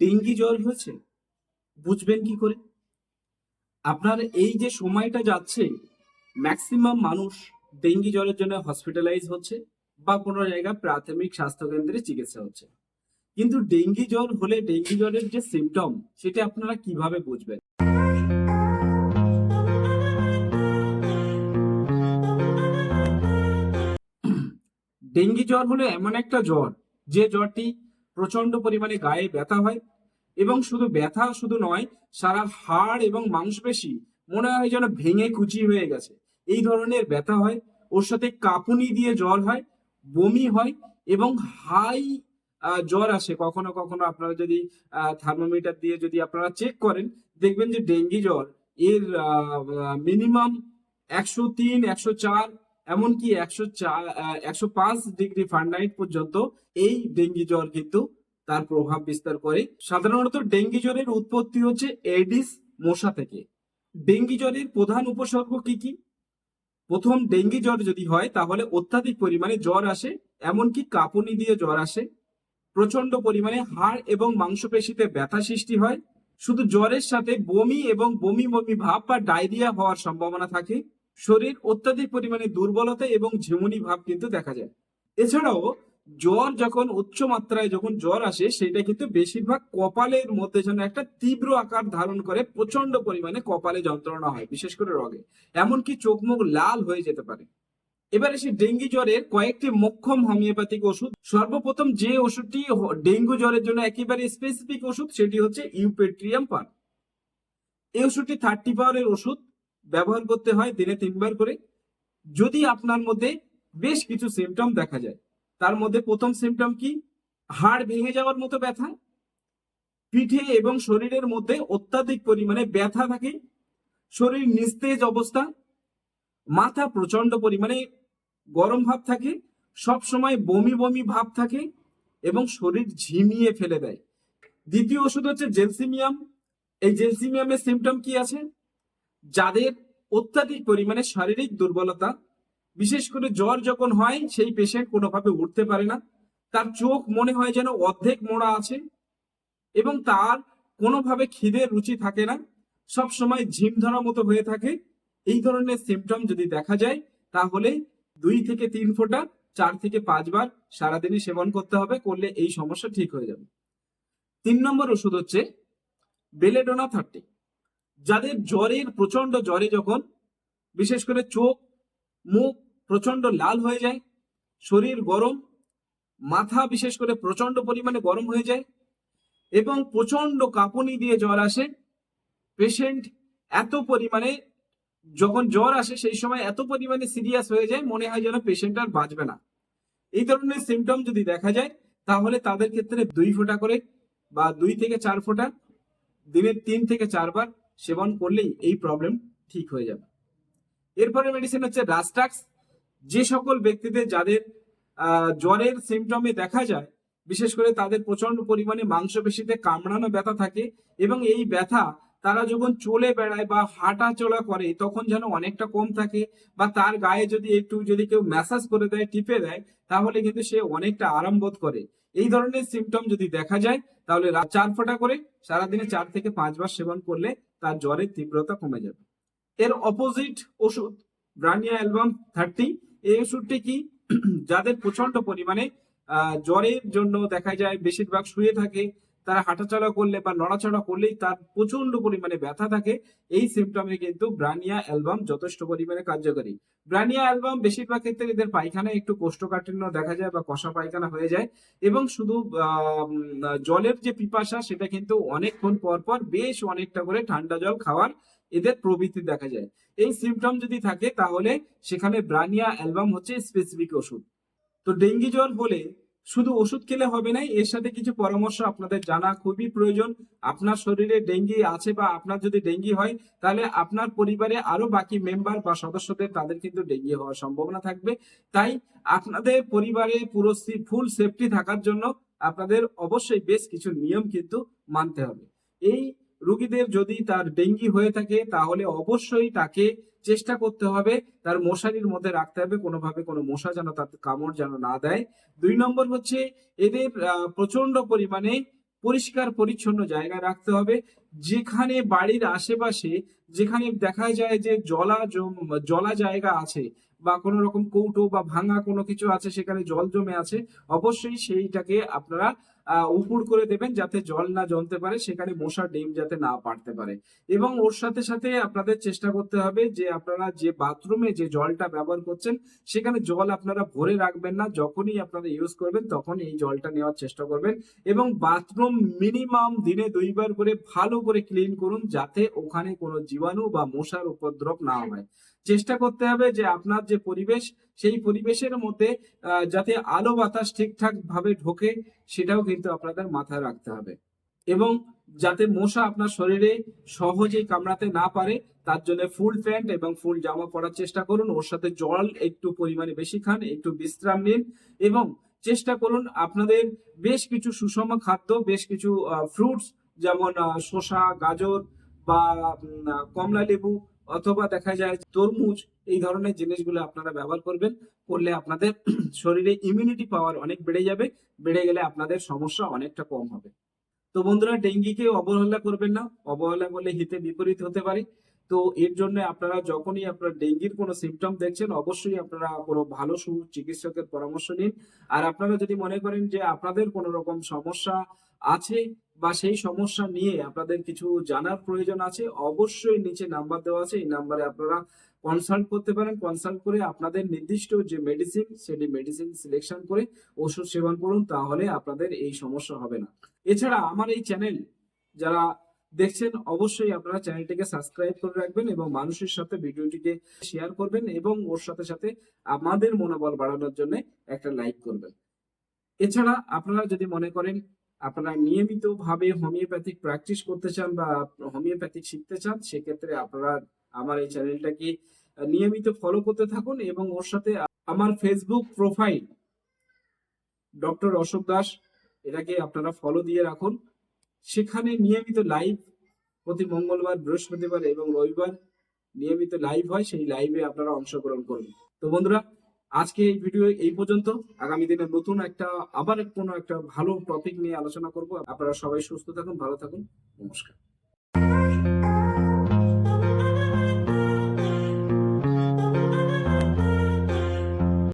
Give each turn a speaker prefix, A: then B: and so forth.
A: Dengue জ্বর হয়েছে? বুঝবেন কি করে? আপনার এই যে সময়টা যাচ্ছে ম্যাক্সিমাম মানুষ ডেঙ্গি জ্বরের জন্য হসপিটালাইজ হচ্ছে বা কোনো জায়গায় প্রাথমিক স্বাস্থ্য কেন্দ্রে চিকিৎসা হচ্ছে। কিন্তু ডেঙ্গি জ্বর হলে ডেঙ্গি জ্বরের যে সিমটম সেটা আপনারা কীভাবে বুঝবেন? ডেঙ্গি জ্বর হলো এমন একটা জ্বর, যে জ্বরটি প্রচণ্ড পরিমাণে গায়ে ব্যথা হয় এবং শুধু ব্যথা শুধু নয়, সারা হাড় এবং মাংসপেশি মনে হয় যেন ভেঙে কুচি হয়ে গেছে। এই ধরনের ব্যথা হয়, ওর সাথে কাঁপুনি দিয়ে জ্বর হয়, বমি হয় এবং হাই জ্বর আসে। কখনো কখনো আপনারা যদি থার্মোমিটার দিয়ে যদি আপনারা চেক করেন, দেখবেন যে ডেঙ্গি জ্বর এর মিনিমাম একশো তিন, একশো চার, এমনকি একশো চার একশো পাঁচ ডিগ্রি ফারেনহাইট পর্যন্ত এই ডেঙ্গি জ্বর কিন্তু তার প্রভাব বিস্তার করে। সাধারণত ডেঙ্গি জ্বরের উৎপত্তি হচ্ছে এডিস মশা থেকে। ডেঙ্গি জ্বরের প্রধান উপসর্গ কি কি? প্রথম, ডেঙ্গি জ্বর যদি হয়, তাহলে অত্যাধিক পরিমাণে জ্বর আসে, এমনকি কাঁপুনি দিয়ে জ্বর আসে। প্রচণ্ড পরিমাণে হাড় এবং মাংসপেশিতে ব্যথা সৃষ্টি হয়। শুধু জ্বরের সাথে বমি এবং বমি বমি ভাব বা ডায়রিয়া হওয়ার সম্ভাবনা থাকে। শরীর অত্যাধিক পরিমাণে দুর্বলতা এবং ঝিমুনি ভাব কিন্তু দেখা যায়। এছাড়াও জ্বর যখন উচ্চ মাত্রায় যখন জ্বর আসে, সেটা কিন্তু বেশিরভাগ কপালের মধ্যে যেন একটা তীব্র আকার ধারণ করে প্রচণ্ড পরিমাণে কপালে যন্ত্রণা হয়, বিশেষ করে রগে। এমনকি চোখ মুখ লাল হয়ে যেতে পারে। এবার এসে ডেঙ্গি জ্বরের কয়েকটি মোক্ষম হোমিওপ্যাথিক ওষুধ। সর্বপ্রথম যে ওষুধটি ডেঙ্গু জ্বরের জন্য একেবারে স্পেসিফিক ওষুধ, সেটি হচ্ছে ইউপেট্রিয়াম পান। এই ওষুধটি থার্টি পাওয়ারের ওষুধ ব্যবহার করতে হয় দিনে তিনবার করে। যদি আপনার মধ্যে বেশ কিছু সিমটম দেখা যায় তার মধ্যে প্রথম সিমটম কি? হাড় ভেঙে যাওয়ার মতো ব্যথা, পিঠে এবং শরীরের মধ্যে অত্যাধিক পরিমাণে ব্যথা থাকে, শরীর নিস্তেজ অবস্থা, মাথা প্রচণ্ড পরিমাণে গরম ভাব থাকে সব সময় বমি বমি ভাব থাকে এবং শরীর ঝিমিয়ে ফেলে দেয়। দ্বিতীয় ওষুধ হচ্ছে জেলসিমিয়াম। এই জেলসিমিয়ামের সিমটম কি আছে? যাদের অত্যাধিক পরিমাণে শারীরিক দুর্বলতা বিশেষ করে জ্বর যখন হয়, সেই পেশেন্ট কোনোভাবে উঠতে পারে না। তার চোখ মনে হয় যেন অর্ধেক মোড়া আছে এবং তার কোনোভাবে খিদের রুচি থাকে না। সব সময় ঝিম ধরার মতো হয়ে থাকে। এই ধরনের সিমটম যদি দেখা যায়, তাহলে দুই থেকে তিন ফোঁটা, চার থেকে পাঁচবার সারাদিনে সেবন করতে হবে, করলে এই সমস্যা ঠিক হয়ে যাবে। তিন নম্বর ওষুধ হচ্ছে বেলেডোনা থার্টি যাদের জ্বরের প্রচণ্ড জ্বরে যখন, বিশেষ করে চোখ মুখ প্রচণ্ড লাল হয়ে যায়, শরীর গরম, মাথা বিশেষ করে প্রচণ্ড পরিমাণে গরম হয়ে যায় এবং প্রচণ্ড কাঁপুনি দিয়ে জ্বর আসে। পেশেন্ট এত পরিমাণে, যখন জ্বর আসে সেই সময় এত পরিমাণে সিরিয়াস হয়ে যায়, মনে হয় যেন পেশেন্ট আর বাঁচবে না। এই ধরনের সিমটম যদি দেখা যায়, তাহলে তাদের ক্ষেত্রে দুই ফোঁটা করে বা দুই থেকে চার ফোঁটা, দিনের তিন থেকে চারবার সেবন করলেই এই প্রবলেম ঠিক হয়ে যাবে। এরপরে মেডিসিন হচ্ছে রাস্টাক্স যে সকল ব্যক্তিদের যাদের জ্বরের সিমটমে দেখা যায়, বিশেষ করে তাদের প্রচণ্ড পরিমাণে মাংসপেশিতে কামড়ানো ব্যথা থাকে এবং এই ব্যথা তারা যখন চলে বেড়ায় বা হাঁটা চলা করে, তখন যেন অনেকটা কম থাকে বা তার গায়ে যদি একটু যদি কেউ ম্যাসাজ করে দেয়, টিপে দেয়, তাহলে কিন্তু সে অনেকটা আরাম বোধ করে। এই ধরনের সিমটম যদি দেখা যায়, তাহলে চার ফোঁটা করে সারাদিনে চার থেকে পাঁচবার সেবন করলে তার জ্বরের তীব্রতা কমে যাবে। এর অপোজিট ওষুধ ব্রানিয়া অ্যালবাম থার্টি এই ওষুধটি কি যাদের প্রচণ্ড পরিমাণে জ্বরের জন্য দেখা যায়, বেশিরভাগ শুয়ে থাকে তারা হাঁটাচলা করলে বা নড়াচড়া করলেই তার প্রচণ্ড পরিমাণে ব্যথা থাকে। এই সিমটমে কিন্তু ব্রানিয়া অ্যালবাম যথেষ্ট পরিমাণে কার্যকরী। ব্রানিয়া অ্যালবাম বেশিরভাগ ক্ষেত্রে এদের পায়খানায় একটু কোষ্ঠকাঠিন্য দেখা যায় বা কষা পায়খানা হয়ে যায় এবং শুধু জলের যে পিপাসা সেটা কিন্তু অনেকক্ষণ পর পর বেশ অনেকটা করে ঠান্ডা জল খাওয়ার এদের প্রবৃত্তি দেখা যায়। এই সিমটম যদি থাকে তাহলে সেখানে ব্রানিয়া অ্যালবাম হচ্ছে স্পেসিফিক ওষুধ। তো ডেঙ্গি জ্বর হলে শুধু ওষুধ খেলে হবে না এর সাথে কিছু পরামর্শ আপনাদের জানা খুবই প্রয়োজন। আপনার শরীরে ডেঙ্গি আছে বা আপনার যদি ডেঙ্গি হয়, তাহলে আপনার পরিবারে আরও বাকি মেম্বার বা সদস্যদের, তাদের কিন্তু ডেঙ্গি হওয়ার সম্ভাবনা থাকবে। তাই আপনাদের পরিবারে পুরো ফুল সেফটি থাকার জন্য আপনাদের অবশ্যই বেশ কিছু নিয়ম কিন্তু মানতে হবে। এই রোগীদের যদি তার ডেঙ্গি হয়ে থাকে, তাহলে অবশ্যই তাকে চেষ্টা করতে হবে। তার মশারির মধ্যে রাখতে হবে। কোনোভাবে কোনো মশা যেন তার কামড় যেন না দেয়। দুই নম্বর হচ্ছে এদের প্রচণ্ড পরিমাণে পরিষ্কার পরিচ্ছন্ন জায়গায় রাখতে হবে। যেখানে বাড়ির আশেপাশে, যেখানে দেখা যায় যে জলা জলা জায়গা আছে বা কোনো রকম কৌটো বা ভাঙা কোনো কিছু আছে, সেখানে জল জমে আছে, অবশ্যই সেইটাকে আপনারা উপুড় করে দেবেন যাতে জল না জমতে পারে, সেখানে মশা ডিম যাতে না পারতে পারে। এবং ওর সাথে সাথে আপনাদের চেষ্টা করতে হবে যে আপনারা যে বাথরুমে যে জলটা ব্যবহার করছেন, সেখানে জল আপনারা ভরে রাখবেন না, যখনই আপনারা ইউজ করবেন তখন এই জলটা নেওয়ার চেষ্টা করবেন এবং বাথরুম মিনিমাম দিনে দুইবার করে ভালো করে ক্লিন করুন, যাতে ওখানে কোনো জীবাণু বা মশার উপদ্রব না হয়। চেষ্টা করতে হবে যে আপনার যে পরিবেশ, সেই পরিবেশের মধ্যে যাতে আলো বাতাস ঠিকঠাক ভাবে ঢোকে, সেটাও কিন্তু আপনাদের মাথায় রাখতে হবে। এবং যাতে মশা আপনার শরীরে সহজেই কামড়াতে না পারে, তার জন্য ফুল প্যান্ট এবং ফুল জামা পরার চেষ্টা করুন। ওর সাথে জল একটু পরিমাণে বেশি খান, একটু বিশ্রাম নিন এবং চেষ্টা করুন আপনাদের বেশ কিছু সুষম খাদ্য, বেশ কিছু ফ্রুটস যেমন শসা, গাজর বা কমলা লেবু অথবা দেখা যায় তরমুজ, এই ধরনের জিনিসগুলো আপনারা ব্যবহার করবেন, করলে আপনাদের শরীরে ইমিউনিটি পাওয়ার অনেক বেড়ে যাবে, বেড়ে গেলে আপনাদের সমস্যা অনেকটা কম হবে। তো বন্ধুরা, ডেঙ্গিকে অবহেলা করবেন না, অবহেলা করলে হিতে বিপরীত হতে পারে। তো এর জন্য আপনারা যখনই আপনার ডেঙ্গির কোনো সিমটম দেখছেন, অবশ্যই আপনারা কোনো ভালো সু- চিকিৎসকের পরামর্শ নিন। আর আপনারা যদি মনে করেন যে আপনাদের কোনো রকম সমস্যা আছে বা সেই সমস্যা নিয়ে আপনাদের কিছু জানার প্রয়োজন আছে, অবশ্যই নিচে নাম্বার দেওয়া আছে। এই নাম্বারে আপনারা কনসাল্ট করতে পারেন। কনসাল্ট করে আপনাদের নির্দিষ্ট যে মেডিসিন সেটি মেডিসিন সিলেকশন করে ওষুধ সেবন করুন, তাহলে আপনাদের এই সমস্যা হবে না। এছাড়া আমার এই চ্যানেল যারা দেখছেন, অবশ্যই আপনারা চ্যানেলটিকে সাবস্ক্রাইব করে রাখবেন এবং মানুষের সাথে ভিডিওটিকে শেয়ার করবেন এবং ওর সাথে সাথে আমাদের মনোবল বাড়ানোর জন্য একটা লাইক করবেন। এছাড়া আপনারা যদি মনে করেন আপনারা নিয়মিত ভাবে হোমিওপ্যাথিক প্র্যাকটিস করতে চান বা হোমিওপ্যাথিক শিখতে চান, সেক্ষেত্রে আপনারা আমার এই চ্যানেলটাকে নিয়মিত ফলো করতে থাকুন এবং ওর সাথে আমার Facebook profile doctor Ashok Das, এটাকে আপনারা ফলো দিয়ে রাখুন। সেখানে নিয়মিত লাইভ প্রতি মঙ্গলবার, বৃহস্পতিবার এবং রবিবার নিয়মিত লাইভ হয়, সেই লাইভে আপনারা অংশগ্রহণ করুন। তো বন্ধুরা আজকে এই ভিডিও এই পর্যন্ত। আগামী দিনে নতুন একটা, আবার কোনো একটা ভালো টপিক নিয়ে আলোচনা করব। আপনারা সবাই সুস্থ থাকুন, ভালো থাকুন। নমস্কার।